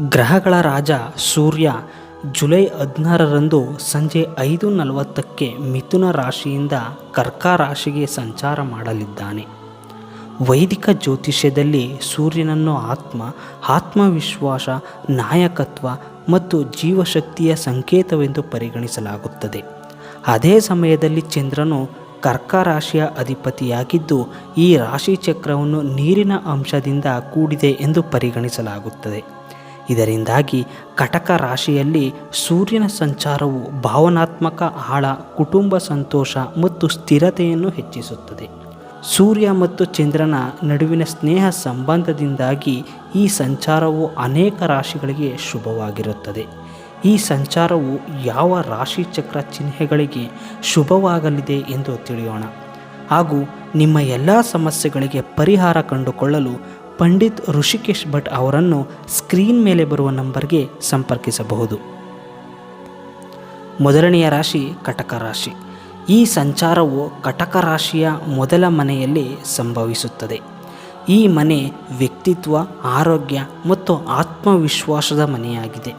ಗ್ರಹಗಳ ರಾಜ ಸೂರ್ಯ ಜುಲೈ ಹದಿನಾರರಂದು ಸಂಜೆ ಐದು ನಲವತ್ತಕ್ಕೆ ಮಿಥುನ ರಾಶಿಯಿಂದ ಕರ್ಕ ರಾಶಿಗೆ ಸಂಚಾರ ಮಾಡಲಿದ್ದಾನೆ. ವೈದಿಕ ಜ್ಯೋತಿಷ್ಯದಲ್ಲಿ ಸೂರ್ಯನನ್ನು ಆತ್ಮ, ಆತ್ಮವಿಶ್ವಾಸ, ನಾಯಕತ್ವ ಮತ್ತು ಜೀವಶಕ್ತಿಯ ಸಂಕೇತವೆಂದು ಪರಿಗಣಿಸಲಾಗುತ್ತದೆ. ಅದೇ ಸಮಯದಲ್ಲಿ ಚಂದ್ರನು ಕರ್ಕ ರಾಶಿಯ ಅಧಿಪತಿಯಾಗಿದ್ದು ಈ ರಾಶಿ ಚಕ್ರವನ್ನು ನೀರಿನ ಅಂಶದಿಂದ ಕೂಡಿದೆ ಎಂದು ಪರಿಗಣಿಸಲಾಗುತ್ತದೆ. ಇದರಿಂದಾಗಿ ಕಟಕ ರಾಶಿಯಲ್ಲಿ ಸೂರ್ಯನ ಸಂಚಾರವು ಭಾವನಾತ್ಮಕ ಆಳ, ಕುಟುಂಬ ಸಂತೋಷ ಮತ್ತು ಸ್ಥಿರತೆಯನ್ನು ಹೆಚ್ಚಿಸುತ್ತದೆ. ಸೂರ್ಯ ಮತ್ತು ಚಂದ್ರನ ನಡುವಿನ ಸ್ನೇಹ ಸಂಬಂಧದಿಂದಾಗಿ ಈ ಸಂಚಾರವು ಅನೇಕ ರಾಶಿಗಳಿಗೆ ಶುಭವಾಗಿರುತ್ತದೆ. ಈ ಸಂಚಾರವು ಯಾವ ರಾಶಿ ಚಕ್ರ ಚಿಹ್ನೆಗಳಿಗೆ ಶುಭವಾಗಲಿದೆ ಎಂದು ತಿಳಿಯೋಣ. ಹಾಗೂ ನಿಮ್ಮ ಎಲ್ಲ ಸಮಸ್ಯೆಗಳಿಗೆ ಪರಿಹಾರ ಕಂಡುಕೊಳ್ಳಲು ಪಂಡಿತ್ ಋಷಿಕೇಶ್ ಭಟ್ ಅವರನ್ನು ಸ್ಕ್ರೀನ್ ಮೇಲೆ ಬರುವ ನಂಬರ್ಗೆ ಸಂಪರ್ಕಿಸಬಹುದು. ಮೊದಲನೆಯ ರಾಶಿ ಕಟಕ ರಾಶಿ. ಈ ಸಂಚಾರವು ಕಟಕ ರಾಶಿಯ ಮೊದಲ ಮನೆಯಲ್ಲಿ ಸಂಭವಿಸುತ್ತದೆ. ಈ ಮನೆ ವ್ಯಕ್ತಿತ್ವ, ಆರೋಗ್ಯ ಮತ್ತು ಆತ್ಮವಿಶ್ವಾಸದ ಮನೆಯಾಗಿದೆ.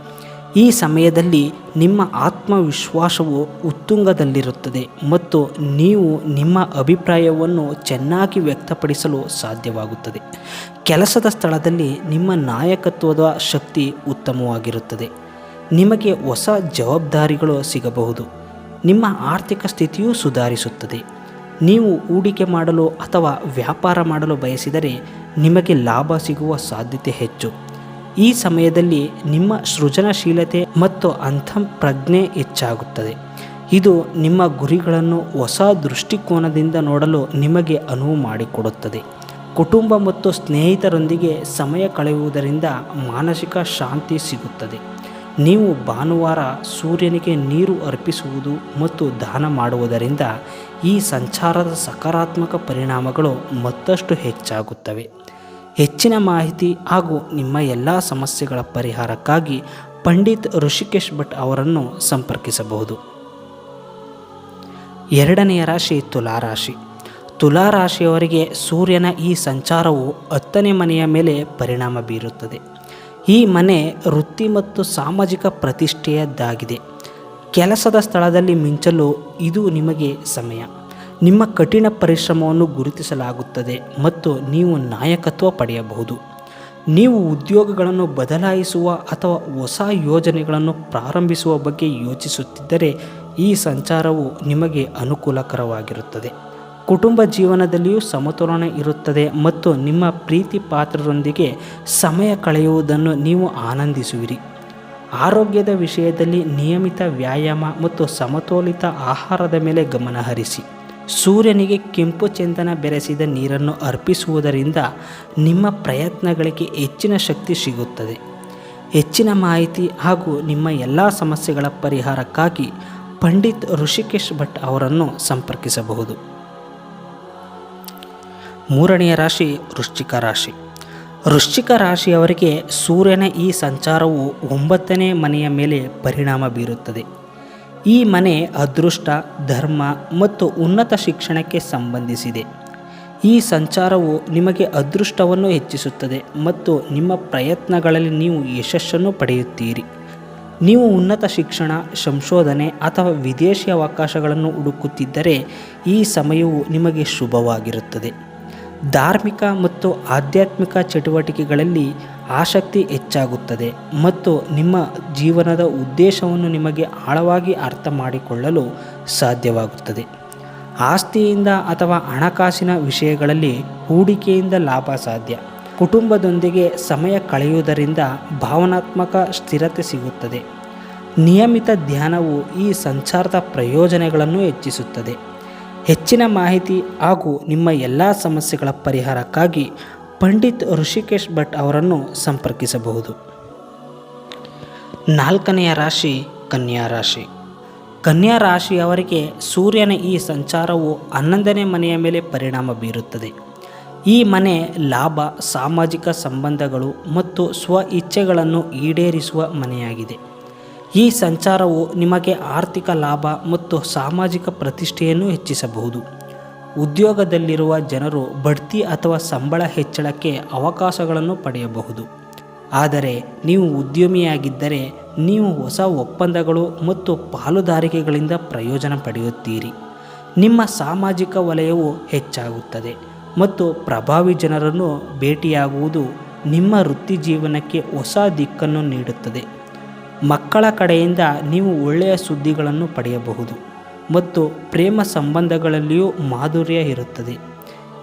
ಈ ಸಮಯದಲ್ಲಿ ನಿಮ್ಮ ಆತ್ಮವಿಶ್ವಾಸವು ಉತ್ತುಂಗದಲ್ಲಿರುತ್ತದೆ ಮತ್ತು ನೀವು ನಿಮ್ಮ ಅಭಿಪ್ರಾಯವನ್ನು ಚೆನ್ನಾಗಿ ವ್ಯಕ್ತಪಡಿಸಲು ಸಾಧ್ಯವಾಗುತ್ತದೆ. ಕೆಲಸದ ಸ್ಥಳದಲ್ಲಿ ನಿಮ್ಮ ನಾಯಕತ್ವದ ಶಕ್ತಿ ಉತ್ತಮವಾಗಿರುತ್ತದೆ. ನಿಮಗೆ ಹೊಸ ಜವಾಬ್ದಾರಿಗಳು ಸಿಗಬಹುದು. ನಿಮ್ಮ ಆರ್ಥಿಕ ಸ್ಥಿತಿಯೂ ಸುಧಾರಿಸುತ್ತದೆ. ನೀವು ಹೂಡಿಕೆ ಮಾಡಲು ಅಥವಾ ವ್ಯಾಪಾರ ಮಾಡಲು ಬಯಸಿದರೆ ನಿಮಗೆ ಲಾಭ ಸಿಗುವ ಸಾಧ್ಯತೆ ಹೆಚ್ಚು. ಈ ಸಮಯದಲ್ಲಿ ನಿಮ್ಮ ಸೃಜನಶೀಲತೆ ಮತ್ತು ಅಂತಃಪ್ರಜ್ಞೆ ಹೆಚ್ಚಾಗುತ್ತದೆ. ಇದು ನಿಮ್ಮ ಗುರಿಗಳನ್ನು ಹೊಸ ದೃಷ್ಟಿಕೋನದಿಂದ ನೋಡಲು ನಿಮಗೆ ಅನುವು ಮಾಡಿಕೊಡುತ್ತದೆ. ಕುಟುಂಬ ಮತ್ತು ಸ್ನೇಹಿತರೊಂದಿಗೆ ಸಮಯ ಕಳೆಯುವುದರಿಂದ ಮಾನಸಿಕ ಶಾಂತಿ ಸಿಗುತ್ತದೆ. ನೀವು ಭಾನುವಾರ ಸೂರ್ಯನಿಗೆ ನೀರು ಅರ್ಪಿಸುವುದು ಮತ್ತು ದಾನ ಮಾಡುವುದರಿಂದ ಈ ಸಂಚಾರದ ಸಕಾರಾತ್ಮಕ ಪರಿಣಾಮಗಳು ಮತ್ತಷ್ಟು ಹೆಚ್ಚಾಗುತ್ತವೆ. ಹೆಚ್ಚಿನ ಮಾಹಿತಿ ಹಾಗೂ ನಿಮ್ಮ ಎಲ್ಲ ಸಮಸ್ಯೆಗಳ ಪರಿಹಾರಕ್ಕಾಗಿ ಪಂಡಿತ್ ಋಷಿಕೇಶ್ ಭಟ್ ಅವರನ್ನು ಸಂಪರ್ಕಿಸಬಹುದು. ಎರಡನೆಯ ರಾಶಿ ತುಲಾರಾಶಿ ತುಲಾರಾಶಿಯವರಿಗೆ ಸೂರ್ಯನ ಈ ಸಂಚಾರವು ಹತ್ತನೇ ಮನೆಯ ಮೇಲೆ ಪರಿಣಾಮ ಬೀರುತ್ತದೆ. ಈ ಮನೆ ವೃತ್ತಿ ಮತ್ತು ಸಾಮಾಜಿಕ ಪ್ರತಿಷ್ಠೆಯದ್ದಾಗಿದೆ. ಕೆಲಸದ ಸ್ಥಳದಲ್ಲಿ ಮಿಂಚಲು ಇದು ನಿಮಗೆ ಸಮಯ. ನಿಮ್ಮ ಕಠಿಣ ಪರಿಶ್ರಮವನ್ನು ಗುರುತಿಸಲಾಗುತ್ತದೆ ಮತ್ತು ನೀವು ನಾಯಕತ್ವ ಪಡೆಯಬಹುದು. ನೀವು ಉದ್ಯೋಗಗಳನ್ನು ಬದಲಾಯಿಸುವ ಅಥವಾ ಹೊಸ ಯೋಜನೆಗಳನ್ನು ಪ್ರಾರಂಭಿಸುವ ಬಗ್ಗೆ ಯೋಚಿಸುತ್ತಿದ್ದರೆ ಈ ಸಂಚಾರವು ನಿಮಗೆ ಅನುಕೂಲಕರವಾಗಿರುತ್ತದೆ. ಕುಟುಂಬ ಜೀವನದಲ್ಲಿಯೂ ಸಮತೋಲನ ಇರುತ್ತದೆ ಮತ್ತು ನಿಮ್ಮ ಪ್ರೀತಿ ಪಾತ್ರರೊಂದಿಗೆ ಸಮಯ ಕಳೆಯುವುದನ್ನು ನೀವು ಆನಂದಿಸುವಿರಿ. ಆರೋಗ್ಯದ ವಿಷಯದಲ್ಲಿ ನಿಯಮಿತ ವ್ಯಾಯಾಮ ಮತ್ತು ಸಮತೋಲಿತ ಆಹಾರದ ಮೇಲೆ ಗಮನ ಹರಿಸಿ. ಸೂರ್ಯನಿಗೆ ಕೆಂಪು ಚಂದನ ಬೆರೆಸಿದ ನೀರನ್ನು ಅರ್ಪಿಸುವುದರಿಂದ ನಿಮ್ಮ ಪ್ರಯತ್ನಗಳಿಗೆ ಹೆಚ್ಚಿನ ಶಕ್ತಿ ಸಿಗುತ್ತದೆ. ಹೆಚ್ಚಿನ ಮಾಹಿತಿ ಹಾಗೂ ನಿಮ್ಮ ಎಲ್ಲ ಸಮಸ್ಯೆಗಳ ಪರಿಹಾರಕ್ಕಾಗಿ ಪಂಡಿತ್ ಋಷಿಕೇಶ್ ಭಟ್ ಅವರನ್ನು ಸಂಪರ್ಕಿಸಬಹುದು. ಮೂರನೆಯ ರಾಶಿ ವೃಶ್ಚಿಕ ರಾಶಿ. ವೃಶ್ಚಿಕ ರಾಶಿಯವರಿಗೆ ಸೂರ್ಯನ ಈ ಸಂಚಾರವು ಒಂಬತ್ತನೇ ಮನೆಯ ಮೇಲೆ ಪರಿಣಾಮ ಬೀರುತ್ತದೆ. ಈ ಮನೆ ಅದೃಷ್ಟ, ಧರ್ಮ ಮತ್ತು ಉನ್ನತ ಶಿಕ್ಷಣಕ್ಕೆ ಸಂಬಂಧಿಸಿದೆ. ಈ ಸಂಚಾರವು ನಿಮಗೆ ಅದೃಷ್ಟವನ್ನು ಹೆಚ್ಚಿಸುತ್ತದೆ ಮತ್ತು ನಿಮ್ಮ ಪ್ರಯತ್ನಗಳಲ್ಲಿ ನೀವು ಯಶಸ್ಸನ್ನು ಪಡೆಯುತ್ತೀರಿ. ನೀವು ಉನ್ನತ ಶಿಕ್ಷಣ, ಸಂಶೋಧನೆ ಅಥವಾ ವಿದೇಶಿ ಅವಕಾಶಗಳನ್ನು ಹುಡುಕುತ್ತಿದ್ದರೆ ಈ ಸಮಯವು ನಿಮಗೆ ಶುಭವಾಗಿರುತ್ತದೆ. ಧಾರ್ಮಿಕ ಮತ್ತು ಆಧ್ಯಾತ್ಮಿಕ ಚಟುವಟಿಕೆಗಳಲ್ಲಿ ಆಸಕ್ತಿ ಹೆಚ್ಚಾಗುತ್ತದೆ ಮತ್ತು ನಿಮ್ಮ ಜೀವನದ ಉದ್ದೇಶವನ್ನು ನಿಮಗೆ ಆಳವಾಗಿ ಅರ್ಥ ಮಾಡಿಕೊಳ್ಳಲು ಸಾಧ್ಯವಾಗುತ್ತದೆ. ಆಸ್ತಿಯಿಂದ ಅಥವಾ ಹಣಕಾಸಿನ ವಿಷಯಗಳಲ್ಲಿ ಹೂಡಿಕೆಯಿಂದ ಲಾಭ ಸಾಧ್ಯ. ಕುಟುಂಬದೊಂದಿಗೆ ಸಮಯ ಕಳೆಯುವುದರಿಂದ ಭಾವನಾತ್ಮಕ ಸ್ಥಿರತೆ ಸಿಗುತ್ತದೆ. ನಿಯಮಿತ ಧ್ಯಾನವು ಈ ಸಂಚಾರದ ಪ್ರಯೋಜನಗಳನ್ನು ಹೆಚ್ಚಿಸುತ್ತದೆ. ಹೆಚ್ಚಿನ ಮಾಹಿತಿ ಹಾಗೂ ನಿಮ್ಮ ಎಲ್ಲ ಸಮಸ್ಯೆಗಳ ಪರಿಹಾರಕ್ಕಾಗಿ ಪಂಡಿತ್ ಋಷಿಕೇಶ್ ಭಟ್ ಅವರನ್ನು ಸಂಪರ್ಕಿಸಬಹುದು. ನಾಲ್ಕನೆಯ ರಾಶಿ, ಕನ್ಯಾ ರಾಶಿ. ಕನ್ಯಾ ರಾಶಿಯವರಿಗೆ ಸೂರ್ಯನ ಈ ಸಂಚಾರವು ಹನ್ನೊಂದನೇ ಮನೆಯ ಮೇಲೆ ಪರಿಣಾಮ ಬೀರುತ್ತದೆ. ಈ ಮನೆ ಲಾಭ, ಸಾಮಾಜಿಕ ಸಂಬಂಧಗಳು ಮತ್ತು ಸ್ವ ಇಚ್ಛೆಗಳನ್ನು ಈಡೇರಿಸುವ ಮನೆಯಾಗಿದೆ. ಈ ಸಂಚಾರವು ನಿಮಗೆ ಆರ್ಥಿಕ ಲಾಭ ಮತ್ತು ಸಾಮಾಜಿಕ ಪ್ರತಿಷ್ಠೆಯನ್ನು ಹೆಚ್ಚಿಸಬಹುದು. ಉದ್ಯೋಗದಲ್ಲಿರುವ ಜನರು ಬಡ್ತಿ ಅಥವಾ ಸಂಬಳ ಹೆಚ್ಚಳಕ್ಕೆ ಅವಕಾಶಗಳನ್ನು ಪಡೆಯಬಹುದು. ಆದರೆ ನೀವು ಉದ್ಯಮಿಯಾಗಿದ್ದರೆ ನೀವು ಹೊಸ ಒಪ್ಪಂದಗಳು ಮತ್ತು ಪಾಲುದಾರಿಕೆಗಳಿಂದ ಪ್ರಯೋಜನ ಪಡೆಯುತ್ತೀರಿ. ನಿಮ್ಮ ಸಾಮಾಜಿಕ ವಲಯವು ಹೆಚ್ಚಾಗುತ್ತದೆ ಮತ್ತು ಪ್ರಭಾವಿ ಜನರನ್ನು ಭೇಟಿಯಾಗುವುದು ನಿಮ್ಮ ವೃತ್ತಿ ಜೀವನಕ್ಕೆ ಹೊಸ ದಿಕ್ಕನ್ನು ನೀಡುತ್ತದೆ. ಮಕ್ಕಳ ಕಡೆಯಿಂದ ನೀವು ಒಳ್ಳೆಯ ಸುದ್ದಿಗಳನ್ನು ಪಡೆಯಬಹುದು ಮತ್ತು ಪ್ರೇಮ ಸಂಬಂಧಗಳಲ್ಲಿಯೂ ಮಾಧುರ್ಯ ಇರುತ್ತದೆ.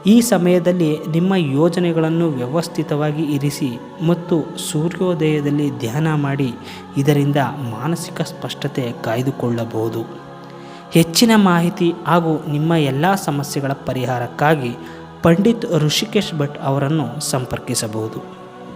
ಈ ಸಮಯದಲ್ಲಿ ನಿಮ್ಮ ಯೋಜನೆಗಳನ್ನು ವ್ಯವಸ್ಥಿತವಾಗಿ ಇರಿಸಿ ಮತ್ತು ಸೂರ್ಯೋದಯದಲ್ಲಿ ಧ್ಯಾನ ಮಾಡಿ ಇದರಿಂದ ಮಾನಸಿಕ ಸ್ಪಷ್ಟತೆ ಕಾಯ್ದುಕೊಳ್ಳಬಹುದು. ಹೆಚ್ಚಿನ ಮಾಹಿತಿ ಹಾಗೂ ನಿಮ್ಮ ಎಲ್ಲ ಸಮಸ್ಯೆಗಳ ಪರಿಹಾರಕ್ಕಾಗಿ ಪಂಡಿತ್ ಋಷಿಕೇಶ್ ಭಟ್ ಅವರನ್ನು ಸಂಪರ್ಕಿಸಬಹುದು.